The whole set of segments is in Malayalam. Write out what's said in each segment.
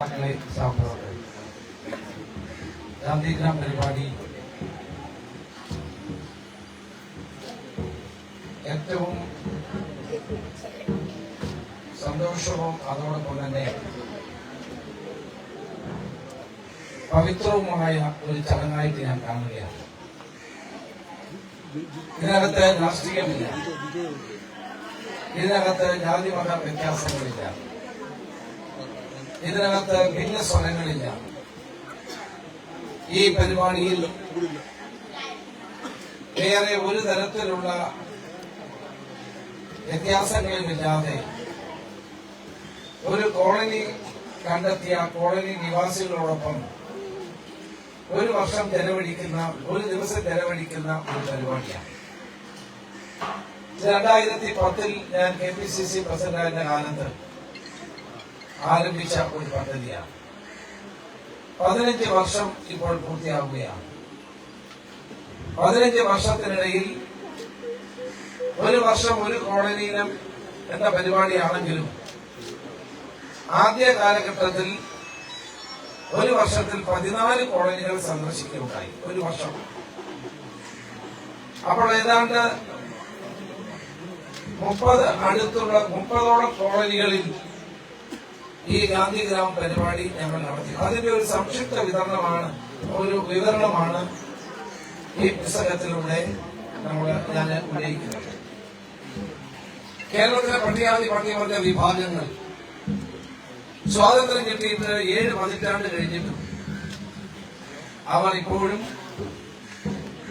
നേതാക്കളെ സഹപ്രവർത്തകർ ഗാന്ധിഗ്രാം പരിപാടി. ഏറ്റവും സന്തോഷവും അതോടൊപ്പം തന്നെ പവിത്രവുമായ ഒരു ചടങ്ങായിട്ട് ഞാൻ കാണുകയാണ്. ഇതിനകത്ത് രാഷ്ട്രീയമില്ല. ഇതിനകത്ത് ജാതിമത വ്യത്യാസങ്ങളില്ല. ഇതിനകത്ത് ഭിന്ന സ്വരങ്ങളില്ല. ഈ പരിപാടിയിൽ വേറെ ഒരു തരത്തിലുള്ള വ്യത്യാസങ്ങളുമില്ലാതെ ഒരു കോളനി കണ്ടെത്തിയ കോളനി നിവാസികളോടൊപ്പം ഒരു വർഷം ചെലവഴിക്കുന്ന ഒരു ദിവസം ചെലവഴിക്കുന്ന ഒരു പരിപാടിയാണ്. രണ്ടായിരത്തി പത്തിൽ ഞാൻ കെ പി സി സി പ്രസിഡന്റായിരുന്ന കാലത്ത് ആരംഭിച്ച ഒരു പദ്ധതിയാണ്. പതിനഞ്ച് വർഷം ഇപ്പോൾ പൂർത്തിയാവുകയാണ്. പതിനഞ്ച് വർഷത്തിനിടയിൽ ഒരു വർഷം ഒരു കോളനിയിലും എന്ന പരിപാടിയാണെങ്കിലും ആദ്യ കാലഘട്ടത്തിൽ ഒരു വർഷത്തിൽ പതിനാല് കോളനികൾ സന്ദർശിക്കുകയുണ്ടായി. ഒരു വർഷം. അപ്പോൾ ഏതാണ്ട് മുപ്പത് അടുത്തുള്ള മുപ്പതോളം കോളനികളിൽ ഈ ഗാന്ധിഗ്രാം പരിപാടി ഞങ്ങൾ നടത്തി. അതിന്റെ ഒരു സംക്ഷിപ്ത വിതരണമാണ് ഒരു വിവരണമാണ് ഈ പുസ്തകത്തിലൂടെ നമ്മൾ ഞാൻ ഉന്നയിക്കുന്നത്. കേരളത്തിലെ പട്ടികാതി പട്ടികവർഗ വിഭാഗങ്ങൾ സ്വാതന്ത്ര്യം കിട്ടിയിട്ട് ഏഴ് പതിറ്റാണ്ട് കഴിഞ്ഞിട്ടും അവർ ഇപ്പോഴും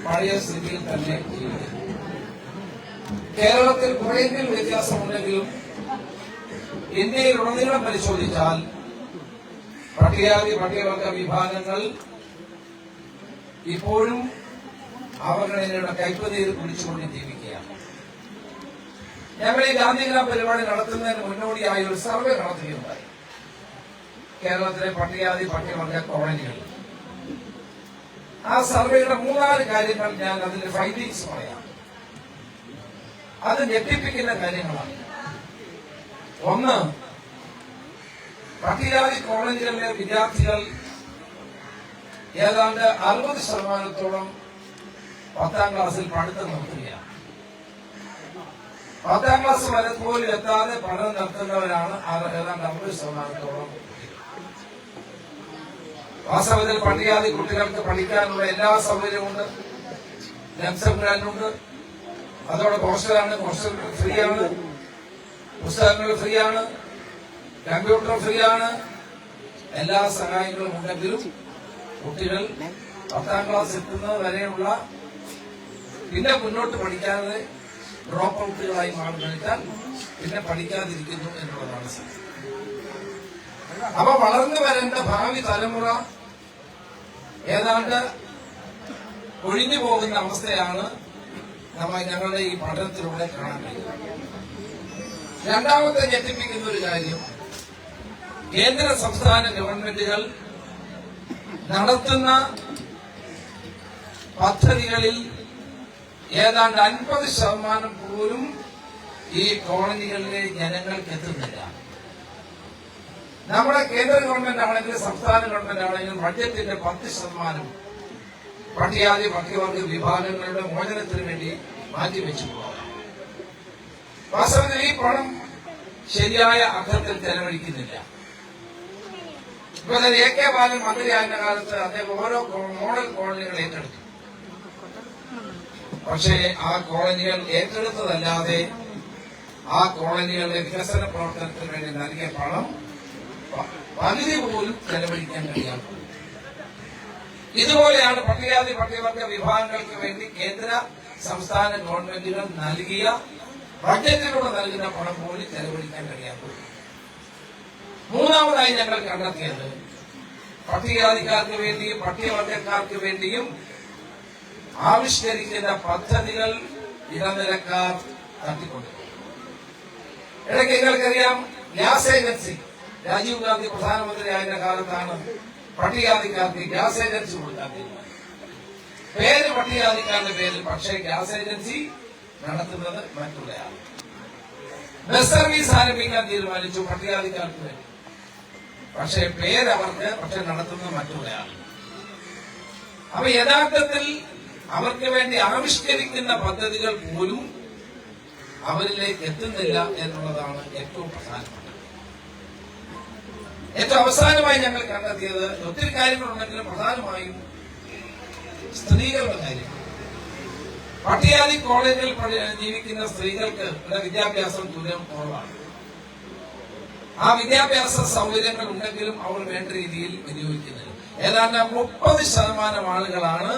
പഴയ സ്ഥിതിയിൽ തന്നെ ജീവിക്കുന്നു കേരളത്തിൽ കുറെയെങ്കിലും വ്യത്യാസമുണ്ടെങ്കിലും ഇന്ത്യയിൽ ഉടനീളം പരിശോധിച്ചാൽ പട്ടികജാതി പട്ടികവർഗ വിഭാഗങ്ങൾ ഇപ്പോഴും അവഗണനയുടെ കൈപ്പതിയിൽ കുടിച്ചുകൊണ്ട് ജീവിക്കുകയാണ്. ഞങ്ങൾ ഈ ഗാന്ധിഗ്രാം പരിപാടി നടത്തുന്നതിന് മുന്നോടിയായി ഒരു സർവേ നടത്തുകയുണ്ടായി കേരളത്തിലെ പട്ടികജാതി പട്ടികവർഗ കോളനികൾ ആ സർവേയുടെ മൂന്നാൽ കാര്യങ്ങൾ ഞാൻ അതിന്റെ ഫൈൻഡിങ്സ് പറയാം. അത് ഞെട്ടിപ്പിക്കുന്ന കാര്യങ്ങളാണ്. ഒന്ന് പട്ടികജാതി കോളേജുകളിലെ വിദ്യാർത്ഥികൾ ഏതാണ്ട് അറുപത് ശതമാനത്തോളം പത്താം ക്ലാസ്സിൽ പഠിത്തം നടത്തുകയാണ്. പത്താം ക്ലാസ് വരെ പോലും എത്താതെ പഠനം നടത്തുന്നവരാണ് ഏതാണ്ട് അറുപത് ശതമാനത്തോളം വാസ്തവത്തിൽ പട്ടികജാതി കുട്ടികൾക്ക് പഠിക്കാനുള്ള എല്ലാ സൗകര്യമുണ്ട്. ലംസം ഗ്രാൻഡുണ്ട് അതോടെ ഹോസ്റ്റലാണ് ഹോസ്റ്റൽ ഫ്രീ ആണ്. പുസ്തകങ്ങൾ ഫ്രീ ആണ് കമ്പ്യൂട്ടർ ഫ്രീ ആണ് എല്ലാ സഹായങ്ങളും ഉണ്ടെങ്കിലും കുട്ടികൾ പത്താം ക്ലാസ് എത്തുന്നത് വരെയുള്ള പിന്നെ മുന്നോട്ട് പഠിക്കാതെ ഡ്രോപ്പ് ഔട്ടുകളായി മാറുന്നതിനാൽ പിന്നെ പഠിക്കാതിരിക്കുന്നു എന്നുള്ളതാണ് സത്യം. അപ്പൊ വളർന്നു വരേണ്ട ഭാവി തലമുറ ഏതാണ്ട് ഒഴിഞ്ഞു പോകുന്ന അവസ്ഥയാണ് നമ്മൾ ഞങ്ങളുടെ ഈ പഠനത്തിലൂടെ കാണാൻ കഴിയുന്നത്. രണ്ടാമത്തെ ഞെട്ടിപ്പിക്കുന്ന ഒരു കാര്യം. കേന്ദ്ര സംസ്ഥാന ഗവൺമെന്റുകൾ നടത്തുന്ന പദ്ധതികളിൽ ഏതാണ്ട് അൻപത് ശതമാനം പോലും ഈ കോളനികളിലെ ജനങ്ങൾക്ക് എത്തുന്നില്ല. നമ്മുടെ കേന്ദ്ര ഗവൺമെന്റ് ആണെങ്കിലും സംസ്ഥാന ഗവൺമെന്റ് ആണെങ്കിലും ബഡ്ജറ്റിന്റെ പത്ത് ശതമാനം പട്ടികാതി പട്ടികവർഗ വിഭാഗങ്ങളുടെ മോചനത്തിന് വേണ്ടി മാറ്റിവെച്ചു വാസ്തവത്തിൽ ഈ പണം. ശരിയായ അർത്ഥത്തിൽ ചെലവഴിക്കുന്നില്ല ഇപ്പൊ തന്നെ എ കെ ബാലൻ മന്ത്രിയായിരുന്ന കാലത്ത് അദ്ദേഹം ഓരോ മോഡൽ കോളനികൾ ഏറ്റെടുത്തു. പക്ഷേ ആ കോളനികൾ ഏറ്റെടുത്തതല്ലാതെ ആ കോളനികളുടെ വികസന പ്രവർത്തനത്തിന് വേണ്ടി നൽകിയ പണം പകുതി പോലും ചെലവഴിക്കാൻ കഴിയാത്ത ഇതുപോലെയാണ് പട്ടികജാതി പട്ടികവർഗ വിഭാഗങ്ങൾക്ക് വേണ്ടി കേന്ദ്ര സംസ്ഥാന ഗവൺമെന്റുകൾ നൽകിയ ബഡ്ജറ്റിലൂടെ നൽകുന്ന പണം പോലും ചെലവഴിക്കാൻ കഴിയാത്തത്. മൂന്നാമതായി ഞങ്ങൾ കണ്ടെത്തിയത് പട്ടികജാതിക്കാർക്ക് വേണ്ടിയും പട്ടികവർഗക്കാർക്ക് വേണ്ടിയും ആവിഷ്കരിക്കുന്ന പദ്ധതികൾ ഇടനിലക്കാർ തട്ടിക്കൊണ്ടു ഇടയ്ക്ക് നിങ്ങൾക്കറിയാം ഗ്യാസ് ഏജൻസി. രാജീവ് ഗാന്ധി പ്രധാനമന്ത്രിയായിരുന്ന കാലത്താണ് പട്ടികജാതിക്കാർക്ക് ഗ്യാസ് ഏജൻസി കൊടുക്കാൻ പേര് പട്ടികജാതിക്കാരുടെ പേരിൽ പക്ഷേ ഗ്യാസ് ഏജൻസി നടത്തുന്നത് മറ്റുള്ളയാണ് ബസ് സർവീസ് ആരംഭിക്കാൻ തീരുമാനിച്ചു പട്ടികജാതിക്കാർക്ക് വേണ്ടി. പക്ഷെ പേരവർക്ക് പക്ഷെ നടത്തുന്നത് മറ്റുള്ളയാണ് അപ്പൊ യഥാർത്ഥത്തിൽ അവർക്ക് വേണ്ടി ആവിഷ്കരിക്കുന്ന പദ്ധതികൾ പോലും അവരിലേക്ക് എത്തുന്നില്ല എന്നുള്ളതാണ് ഏറ്റവും പ്രധാനപ്പെട്ടത്. ഏറ്റവും അവസാനമായി ഞങ്ങൾ കണ്ടെത്തിയത് ഒത്തിരി കാര്യങ്ങളുണ്ടെങ്കിലും പ്രധാനമായും സ്ത്രീകളുടെ കാര്യം പട്ടിയാതി കോളേജിൽ ജീവിക്കുന്ന സ്ത്രീകൾക്ക് ഇവിടെ വിദ്യാഭ്യാസം തുല്യം കുറവാണ്. ആ വിദ്യാഭ്യാസ സൗകര്യങ്ങൾ ഉണ്ടെങ്കിലും അവർ വേണ്ട രീതിയിൽ വിനിയോഗിക്കുന്നില്ല. ഏതാണ്ട് മുപ്പത് ശതമാനം ആളുകളാണ്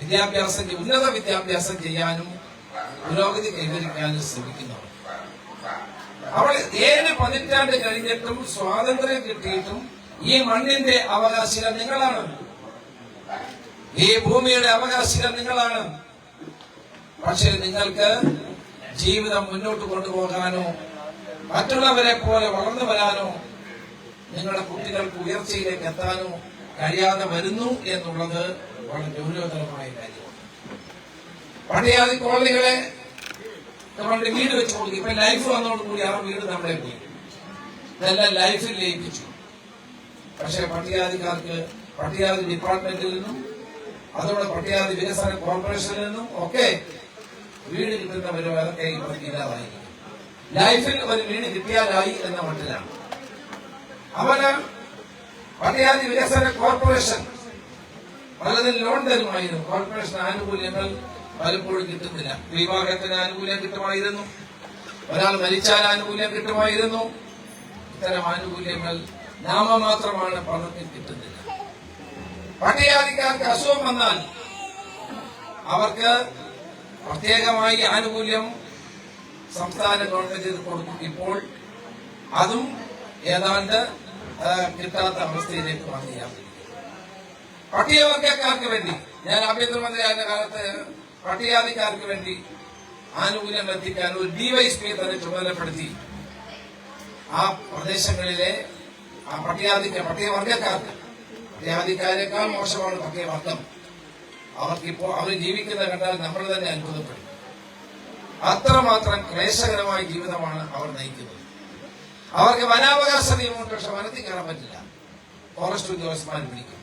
വിദ്യാഭ്യാസം ഉന്നത വിദ്യാഭ്യാസം ചെയ്യാനും പുരോഗതി കൈവരിക്കാനും ശ്രമിക്കുന്നവർ അവൾ ഏഴ് പതിറ്റാണ്ട് കഴിഞ്ഞിട്ടും സ്വാതന്ത്ര്യം കിട്ടിയിട്ടും ഈ മണ്ണിന്റെ അവകാശികൾ നിങ്ങളാണ് ഈ ഭൂമിയുടെ അവകാശികൾ നിങ്ങളാണ്. പക്ഷെ നിങ്ങൾക്ക് ജീവിതം മുന്നോട്ട് കൊണ്ടുപോകാനോ മറ്റുള്ളവരെ പോലെ വളർന്നു വരാനോ നിങ്ങളുടെ കുട്ടികൾക്ക് ഉയർച്ചയിലേക്ക് എത്താനോ കഴിയാതെ വരുന്നു എന്നുള്ളത് വളരെ ഗൗരവതരമായ കാര്യമാണ്. പട്ടിയാതി കോളനികളെ നമ്മളുടെ വീട് വെച്ച് കൊടുക്കും. ഇപ്പൊ ലൈഫ് വന്നതോടുകൂടി ആ വീട് നമ്മളെ പോയി ഇതെല്ലാം ലൈഫിൽ ലയിപ്പിച്ചു. പക്ഷെ പട്ടികാതിക്കാർക്ക് പട്ടികാതി ഡിപ്പാർട്ട്മെന്റിൽ നിന്നും അതോടെ പട്ടികാതി വികസന കോർപ്പറേഷനിൽ നിന്നും ഒക്കെ വീട് കിട്ടുന്നവരും അതൊക്കെ ഇല്ലാതായി ലൈഫിൽ ഒരു വീട് കിട്ടിയാലായി എന്ന മട്ടിലാണ്. അവന് പട്ടികാതി വികസന കോർപ്പറേഷൻ പലതിൽ ലോൺ തരുമായിരുന്നു. കോർപ്പറേഷൻ ആനുകൂല്യങ്ങൾ പലപ്പോഴും കിട്ടുന്നില്ല. വിവാഹത്തിന് ആനുകൂല്യം കിട്ടുമായിരുന്നു. ഒരാൾ മരിച്ചാൽ ആനുകൂല്യം കിട്ടുമായിരുന്നു. ഇത്തരം ആനുകൂല്യങ്ങൾ നാമമാത്രമാണ് പണത്തിൽ കിട്ടുന്നില്ല പട്ടികജാതിക്കാർക്ക് അസുഖം വന്നാൽ അവർക്ക് പ്രത്യേകമായി ആനുകൂല്യം സംസ്ഥാന ഗവൺമെന്റ് കൊടുക്കും. ഇപ്പോൾ അതും ഏതാണ്ട് കിട്ടാത്ത അവസ്ഥയിലേക്ക് വന്നിരിക്കുന്നു പട്ടികവർഗക്കാർക്ക് വേണ്ടി ഞാൻ ആഭ്യന്തരമന്ത്രിയായ കാലത്ത് പട്ടികജാതിക്കാർക്ക് വേണ്ടി ആനുകൂല്യം എത്തിക്കാൻ ഒരു ഡിവൈഎസ്പിയെ തന്നെ ചുമതലപ്പെടുത്തി ആ പ്രദേശങ്ങളിലെ ആ പട്ടികജാതിക്ക് പട്ടികവർഗക്കാർക്ക് പട്ടികജാതിക്കാരെക്കാൾ മോശമാണ് പക്ഷേ മതം അവർക്കിപ്പോ അവർ ജീവിക്കുന്ന കണ്ടാൽ നമ്മൾ തന്നെ അത്ഭുതപ്പെടും. അത്രമാത്രം ക്ലേശകരമായ ജീവിതമാണ് അവർ നയിക്കുന്നത്. അവർക്ക് വനാവകാശ നിയമമുണ്ട് പക്ഷെ വനത്തിൽ കയറാൻ പറ്റില്ല. ഫോറസ്റ്റ് ഉദ്യോഗസ്ഥന്മാർ പിടിക്കും.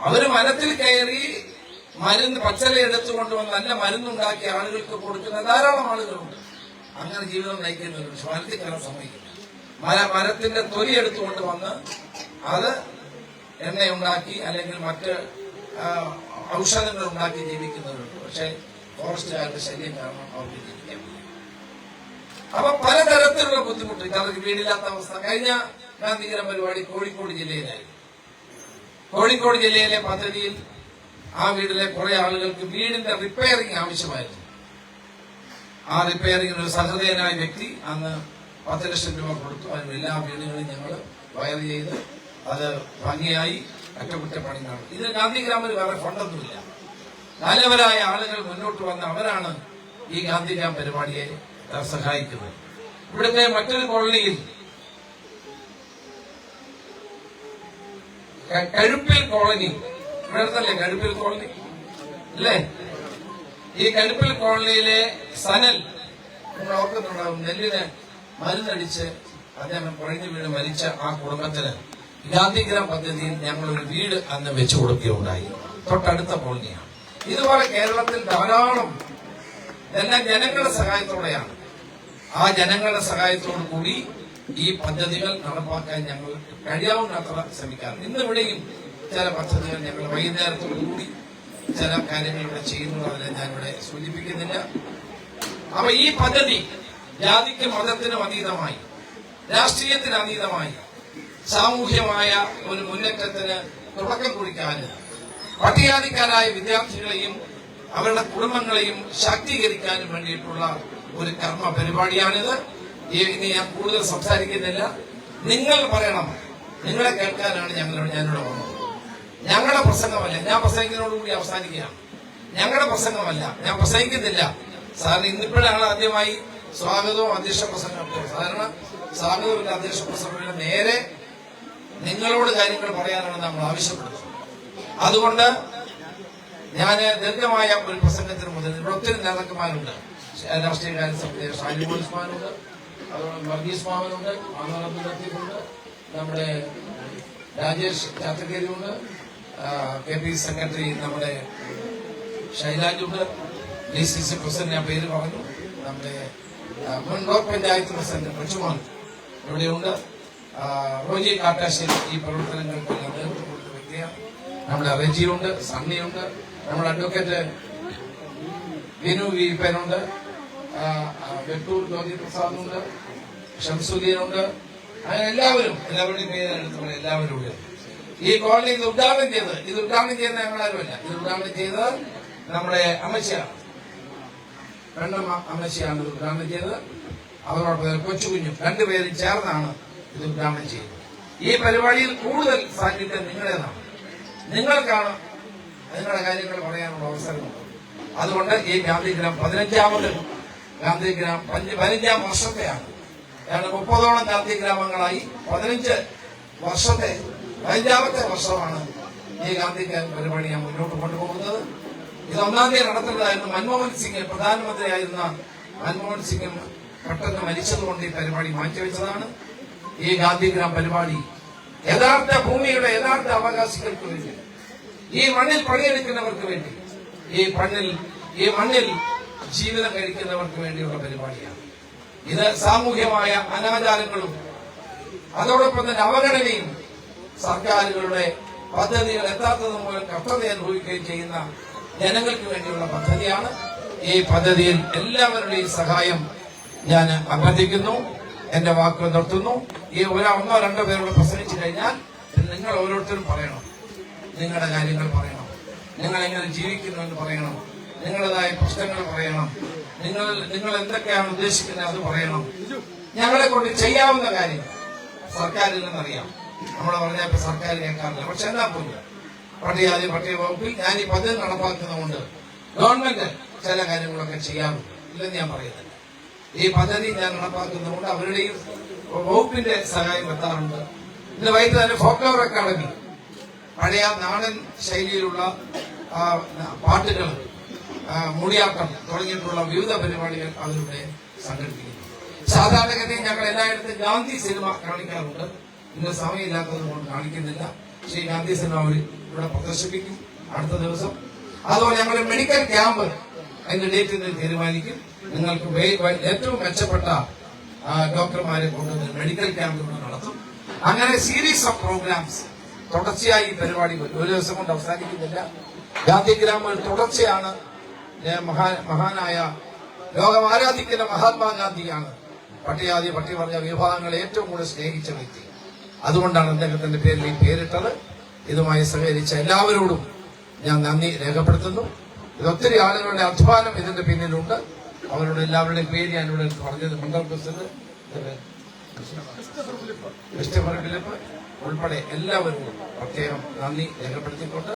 അവർ വനത്തിൽ കയറി മരുന്ന് പച്ചല എടുത്തുകൊണ്ട് വന്ന് നല്ല മരുന്നുണ്ടാക്കി ആളുകൾക്ക് കൊടുക്കുന്ന ധാരാളം ആളുകളുണ്ട്. അങ്ങനെ ജീവിതം നയിക്കുന്നവരുണ്ട് പക്ഷെ വനത്തിൽ കയറാൻ സമ്മതിക്കില്ല. മര മരത്തിന്റെ തൊലി എടുത്തുകൊണ്ട് വന്ന് അത് എണ്ണയുണ്ടാക്കി അല്ലെങ്കിൽ മറ്റ് ഔഷധങ്ങൾ ഉണ്ടാക്കി ജീവിക്കുന്നവരുണ്ട്. പക്ഷെ ഫോറസ്റ്റുകാരുടെ ശല്യം കാരണം അവർക്ക് ജീവിക്കാൻ അപ്പൊ പലതരത്തിലുള്ള ബുദ്ധിമുട്ട് ചിലർക്ക് വീടില്ലാത്ത അവസ്ഥ. കഴിഞ്ഞ ഗാന്ധിജന പരിപാടി കോഴിക്കോട് ജില്ലയിലായിരുന്നു കോഴിക്കോട് ജില്ലയിലെ പദ്ധതിയിൽ ആ വീടിലെ കുറെ ആളുകൾക്ക് വീടിന്റെ റിപ്പയറിംഗ് ആവശ്യമായിരുന്നു. ആ റിപ്പയറിംഗിന് ഒരു സഹൃദയനായ വ്യക്തി അന്ന് പത്ത് ലക്ഷം രൂപ കൊടുത്തു. അതിന് എല്ലാ വീടുകളും ഞങ്ങൾ വയർ ചെയ്ത് അത് ഭംഗിയായി അറ്റകുറ്റപ്പണി നടത്തി. ഇത് ഗാന്ധിഗ്രാമിൽ വേറെ ഫണ്ടൊന്നുമില്ല. നല്ലവരായ ആളുകൾ മുന്നോട്ട് വന്ന അവരാണ് ഈ ഗാന്ധിഗ്രാം പരിപാടിയെ സഹായിക്കുന്നത്. ഇവിടുത്തെ മറ്റൊരു കോളനിയിൽ കഴുപ്പിൽ കോളനി. ഇവിടുത്തല്ലേ കഴുപ്പിൽ കോളനി? അല്ലേ? ഈ കഴുപ്പിൽ കോളനിയിലെ സനൽ നിങ്ങൾ ഓർക്കുന്നുണ്ടാവും നെല്ലിന് മരുന്നടിച്ച് അദ്ദേഹം കുഴഞ്ഞു വീണ് മരിച്ച ആ കുടുംബത്തിന് ഗാന്ധിഗ്രാം പദ്ധതിയിൽ ഞങ്ങൾ ഒരു വീട് അന്ന് വെച്ചു കൊടുക്കുകയുണ്ടായി. തൊട്ടടുത്ത കോളനിയാണ്. ഇതുപോലെ കേരളത്തിൽ ധാരാളം എല്ലാം ജനങ്ങളുടെ സഹായത്തോടെയാണ്. ആ ജനങ്ങളുടെ സഹായത്തോടു കൂടി ഈ പദ്ധതികൾ നടപ്പാക്കാൻ ഞങ്ങൾ കഴിയാവുന്നത്ര ശ്രമിക്കാറുണ്ട് ഇന്ന് ഇവിടെയും ചില പദ്ധതികൾ ഞങ്ങൾ വൈകുന്നേരത്തോടു കൂടി ചില കാര്യങ്ങൾ ഇവിടെ അതിനെ ഞാനിവിടെ സൂചിപ്പിക്കുന്നില്ല. അപ്പൊ ഈ പദ്ധതി ജാതിക്കും മതത്തിനും അതീതമായി രാഷ്ട്രീയത്തിന് അതീതമായി സാമൂഹ്യമായ ഒരു മുന്നേറ്റത്തിന് തുടക്കം കുറിക്കാനും പട്ടികാധിക്കാരായ വിദ്യാർത്ഥികളെയും അവരുടെ കുടുംബങ്ങളെയും ശാക്തീകരിക്കാനും വേണ്ടിയിട്ടുള്ള ഒരു കർമ്മ പരിപാടിയാണിത്. ഇനി ഞാൻ കൂടുതൽ സംസാരിക്കുന്നില്ല. നിങ്ങൾ പറയണം. നിങ്ങളെ കേൾക്കാനാണ് ഞങ്ങളോട് ഞാനിവിടെ വന്നത്. ഞങ്ങളുടെ പ്രസംഗമല്ല. ഞാൻ പ്രസംഗിക്കുന്നതോടുകൂടി അവസാനിക്കുകയാണ്. ഞങ്ങളുടെ പ്രസംഗമല്ല. ഞാൻ പ്രസംഗിക്കുന്നില്ല. സാറിന് ഇന്നിപ്പോഴാണ് ആദ്യമായി സ്വാഗതവും അധ്യക്ഷ പ്രസംഗം സാധാരണ സ്വാഗതവും അധ്യക്ഷ പ്രസംഗം നേരെ നിങ്ങളോട് കാര്യങ്ങൾ പറയാനാണ് നമ്മൾ ആവശ്യപ്പെടുന്നത് അതുകൊണ്ട് ഞാൻ ദീർഘമായ ഒരു പ്രസംഗത്തിന് മുതൽ ഇവിടെ ഒത്തിരി നേതാക്കന്മാരുണ്ട്. രാഷ്ട്രീയകാര്യ സമിതി ഷാനിമോൾ ഉസ്മാനുണ്ട് വർഗീസ് മാമനുണ്ട് മാനവ ലത്തീഫുണ്ട് നമ്മുടെ രാജേഷ് ചാത്തക്കേരിയുണ്ട് കെ പി സെക്രട്ടറി നമ്മുടെ ഷൈലാജുണ്ട് ഡി സി സി പ്രസിഡന്റ് ഞാൻ പേര് പറഞ്ഞു നമ്മുടെ മുൻ ബ്ലോക്ക് പഞ്ചായത്ത് പ്രസിഡന്റ് കൊച്ചുമോൻ ഇവിടെയുണ്ട്. റോജി കാട്ടാശ്ശേരി ഈ പ്രവർത്തനങ്ങൾക്കെല്ലാം നേതൃത്വം കൊടുത്ത വ്യക്തിയാണ് നമ്മുടെ റെജിയുണ്ട് സണ്ണിയുണ്ട് നമ്മുടെ അഡ്വക്കേറ്റ് വിനു വി പേനുണ്ട് വെട്ടൂർ ജ്യോതി പ്രസാദുണ്ട് ഷംസുദ്ദീനുണ്ട് അങ്ങനെ എല്ലാവരും എല്ലാവരുടെയും പേര് എടുത്തു എല്ലാവരും ഉണ്ട് ഈ കോളനി ഇത് ഉദ്ഘാടനം ചെയ്ത് ഇത് ഉദ്ഘാടനം ചെയ്യുന്ന ഞങ്ങളാരുമല്ല. ഇത് ഉദ്ഘാടനം ചെയ്തത് നമ്മുടെ അമ്മച്ചിയാണ്. പെണ്ണമ്മ അമ്മച്ചിയാണ് ഇത് ഉദ്ഘാടനം ചെയ്തത്. അവരോടൊപ്പം കൊച്ചുകുഞ്ഞും രണ്ടുപേരും ചേർന്നാണ് ഇത് ഉദ്ഘാടനം ചെയ്യുന്നത് ഈ പരിപാടിയിൽ കൂടുതൽ സാന്നിധ്യം നിങ്ങളുടേതാണ് നിങ്ങൾക്കാണ് നിങ്ങളുടെ കാര്യങ്ങൾ പറയാനുള്ള അവസരമുണ്ട് അതുകൊണ്ട് ഈ ഗാന്ധിഗ്രാം പതിനഞ്ചാമത് ഗാന്ധിഗ്രാം പതിനഞ്ചാം വർഷത്തെയാണ്. ഏതാണ്ട് മുപ്പതോളം ഗാന്ധിഗ്രാമങ്ങളായി പതിനഞ്ച് വർഷത്തെ പതിനഞ്ചാമത്തെ വർഷമാണ് ഈ ഗാന്ധിഗ്രാം പരിപാടി ഞാൻ മുന്നോട്ട് കൊണ്ടുപോകുന്നത്. ഇത് ഒന്നാം തീയതി നടത്തുന്നതായിരുന്നു മൻമോഹൻ സിംഗ് പ്രധാനമന്ത്രിയായിരുന്ന മൻമോഹൻ സിംഗ് പെട്ടെന്ന് മരിച്ചതുകൊണ്ട് ഈ പരിപാടി മാറ്റിവെച്ചതാണ്. ഈ ഗാന്ധിഗ്രാം പരിപാടി. യഥാർത്ഥ ഭൂമിയുടെ യഥാർത്ഥ അവകാശികൾക്ക് വേണ്ടി. ഈ മണ്ണിൽ പണിയെടുക്കുന്നവർക്ക് വേണ്ടി. ഈ മണ്ണിൽ ഈ മണ്ണിൽ ജീവിതം കഴിക്കുന്നവർക്ക് വേണ്ടിയുള്ള പരിപാടിയാണ്. ഇത് സാമൂഹ്യമായ അനാചാരങ്ങളും അതോടൊപ്പം തന്നെ അവഗണനയും സർക്കാരുകളുടെ പദ്ധതികൾ എത്താത്തത് മൂലം കഷ്ടത അനുഭവിക്കുകയും ചെയ്യുന്ന ജനങ്ങൾക്ക് വേണ്ടിയുള്ള പദ്ധതിയാണ്. ഈ പദ്ധതിയിൽ എല്ലാവരുടെയും സഹായം ഞാൻ അഭ്യർത്ഥിക്കുന്നു. എന്റെ വാക്കുകൾ നിർത്തുന്നു. ഈ ഒരാ ഒന്നോ രണ്ടോ പേരോട് പ്രസംഗിച്ചു കഴിഞ്ഞാൽ നിങ്ങൾ ഓരോരുത്തരും പറയണം. നിങ്ങളുടെ കാര്യങ്ങൾ പറയണം. നിങ്ങൾ എങ്ങനെ ജീവിക്കുന്നു എന്ന് പറയണം. നിങ്ങളുടേതായ പ്രശ്നങ്ങൾ പറയണം. നിങ്ങൾ നിങ്ങൾ എന്തൊക്കെയാണ് ഉദ്ദേശിക്കുന്നത് അത് പറയണം. ഞങ്ങളെ കൊണ്ട് ചെയ്യാവുന്ന കാര്യം സർക്കാരിൽ നിന്നറിയാം. നമ്മൾ പറഞ്ഞാൽ ഇപ്പൊ സർക്കാർ കേൾക്കാറില്ല. പക്ഷെ എന്നാ പോലും. പട്ടികജാതി പട്ടിക വകുപ്പിൽ ഞാൻ ഈ പദ്ധതി നടപ്പാക്കുന്നതുകൊണ്ട് ഗവൺമെന്റ് ചില കാര്യങ്ങളൊക്കെ ചെയ്യാറുണ്ട്. ഇല്ലെന്ന് ഞാൻ പറയുന്നില്ല ഈ പദ്ധതി ഞാൻ നടപ്പാക്കുന്നതുകൊണ്ട് അവരുടെയും വകുപ്പിന്റെ സഹായം എത്താറുണ്ട്. ഇന്ന് വൈകിട്ട് തന്നെ ഫോക്ലോർ അക്കാദമി പഴയ നാടൻ ശൈലിയിലുള്ള പാട്ടുകൾ മൂടിയാട്ടം തുടങ്ങിയിട്ടുള്ള വിവിധ പരിപാടികൾ അതിലൂടെ സംഘടിപ്പിക്കുന്നു. സാധാരണഗതിയിൽ ഞങ്ങൾ എല്ലായിടത്തും ഗാന്ധി സിനിമ കാണിക്കാറുണ്ട്. ഇന്ന് സമയമില്ലാത്തത് കൊണ്ട് കാണിക്കുന്നില്ല. ശ്രീ ഗാന്ധി സിനിമ അവർ ഇവിടെ പ്രദർശിപ്പിക്കും അടുത്ത ദിവസം. അതുപോലെ ഞങ്ങൾ മെഡിക്കൽ ക്യാമ്പ് അതിന്റെ ഡേറ്റ് ഇന്ന് തീരുമാനിക്കും. നിങ്ങൾക്ക് ഏറ്റവും മെച്ചപ്പെട്ട ഡോക്ടർമാരെ കൊണ്ടുവന്ന് മെഡിക്കൽ ക്യാമ്പ് ഇവിടെ നടത്തും. അങ്ങനെ സീരീസ് ഓഫ് പ്രോഗ്രാംസ് തുടർച്ചയായി പരിപാടി ഒരു ദിവസം കൊണ്ട് അവസാനിക്കുന്നില്ല. ഗാന്ധിഗ്രാം ഒരു തുടർച്ചയാണ്. മഹാനായ ലോകം ആരാധിക്കുന്ന മഹാത്മാഗാന്ധിയാണ് പട്ടികാതി പട്ടികവർഗ വിഭാഗങ്ങളെ ഏറ്റവും കൂടുതൽ സ്നേഹിച്ച വ്യക്തി. അതുകൊണ്ടാണ് അദ്ദേഹത്തിന്റെ പേരിൽ ഈ പേരിട്ടത്. ഇതുമായി സഹകരിച്ച എല്ലാവരോടും ഞാൻ നന്ദി രേഖപ്പെടുത്തുന്നു. ഇത് ഒത്തിരി ആളുകളുടെ അധ്വാനം ഇതിന്റെ പിന്നിലുണ്ട്. അവരുടെ എല്ലാവരുടെയും പേര് ഇവിടെ പറഞ്ഞത് മണ്ഡൽ പ്രസിഡന്റ് ഉൾപ്പെടെ എല്ലാവരും പ്രത്യേകം നന്ദി രേഖപ്പെടുത്തിക്കൊണ്ട്